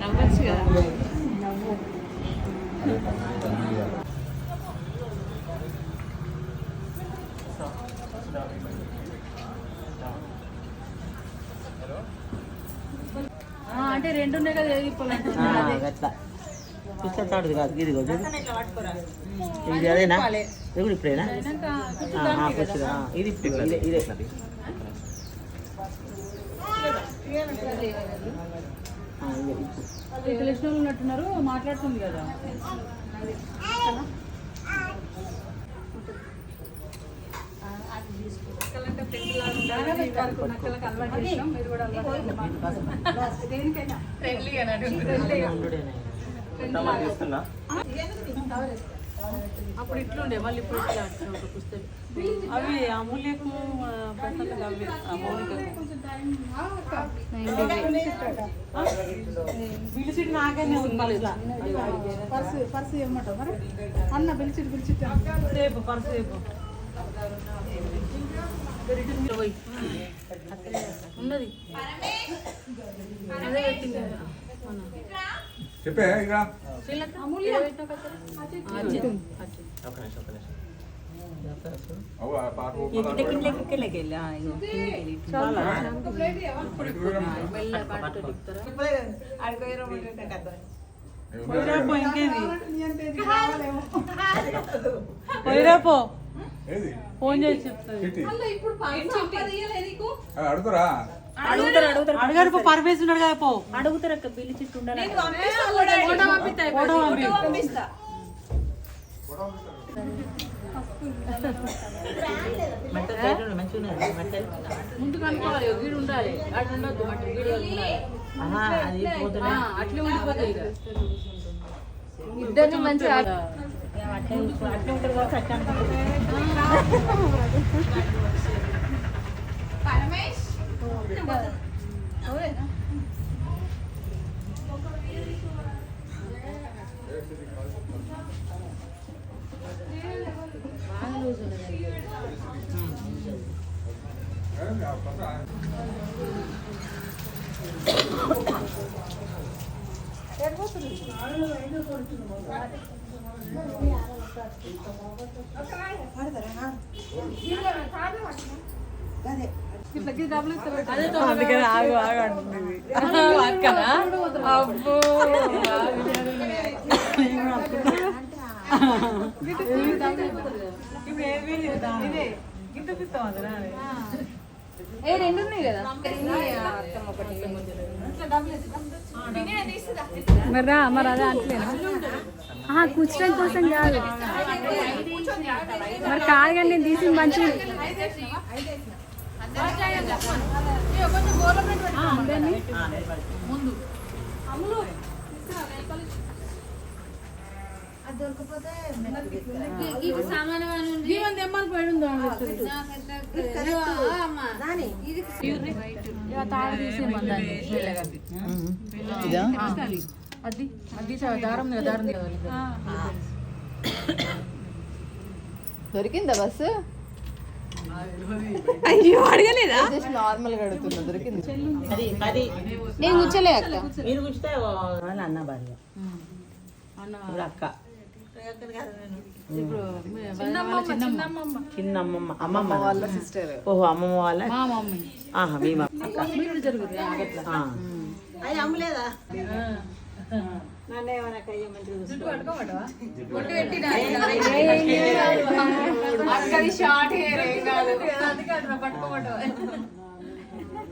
నవ్వచ్చు కదా ఆ, అంటే రెండు ఉన్నాయి కదా అట్లా పుస్తకాడు కాదు ఇది అదేనా? ఇది కూడా ఇప్పుడేనా? పుస్తకం. ఇది ఇప్పుడు ఇదే ఇదే. ఇప్పుడు. తెలిసిన వాళ్ళు ఉన్నట్టున్నారు మాట్లాడుతుంది కదా. అప్పుడు ఇట్లుండే మళ్ళీ ఇప్పుడు ఇట్లా అవి అమూల్యకు బిలిచిట్ అన్న బిలిచిట్ బిలిచిట్ రేపు ఉన్నది అదే పెట్టింది చెప్పే ఇంకా అమూల్య అచ్చు అచ్చు పోయిరాపో. ఏది? ఫోన్ చేసి చెప్తాను ఆ, అడుగుతారా? అడగారు పో పరమేశ్వరు ఉన్నాడు కదా పో. అడుగుతారు అక్క బిల్లు చిట్టు ఉండాలి ముందు కనుక్కోవాలి గీడు ఉండాలి. అటు ఉండొద్దు మట్టి గీడు అట్లే ఉండిపోతాయి ఇక. ఇద్దరిని మంచిగా అట్లే అందుకని ఆగు ఆగు అంటుంది అక్కనా అబ్బో ఏ రెండు ఉన్నాయి కదా? మరి మరి అదే అంటలేనా ఆహా, కూర్చోడం కోసం కాదు. మరి కాదు కానీ నేను తీసి మంచి జీవన్ తెమ్మని పోయి ఉందో తాడు తీసేయమన్నాను ఇదా అది. అది చా- దారం మీద దారం మీద దొరికిందా బస్సు? అయ్యో అడగలేదా? జస్ట్ నార్మల్గా అడుగుతున్నా దొరికింది? అది అది నేను కూర్చోలే అక్క. మీరు కూర్చుంటే అన్న భార్య. అక్క. ఇప్పుడు చిన్నమ్మ చిన్నమ్మ. చిన్న అమ్మమ్మ అమ్మమ్మ. వాళ్ళ సిస్టర్ ఓహో అమ్మమ్మ వాళ్ళ? మా మమ్మీ. ఆహా మీ. అది అమ్మలేదా? షార్ట్ హెయిర్ ఏం కాదు.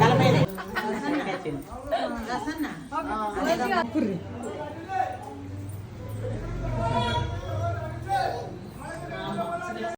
తలపైన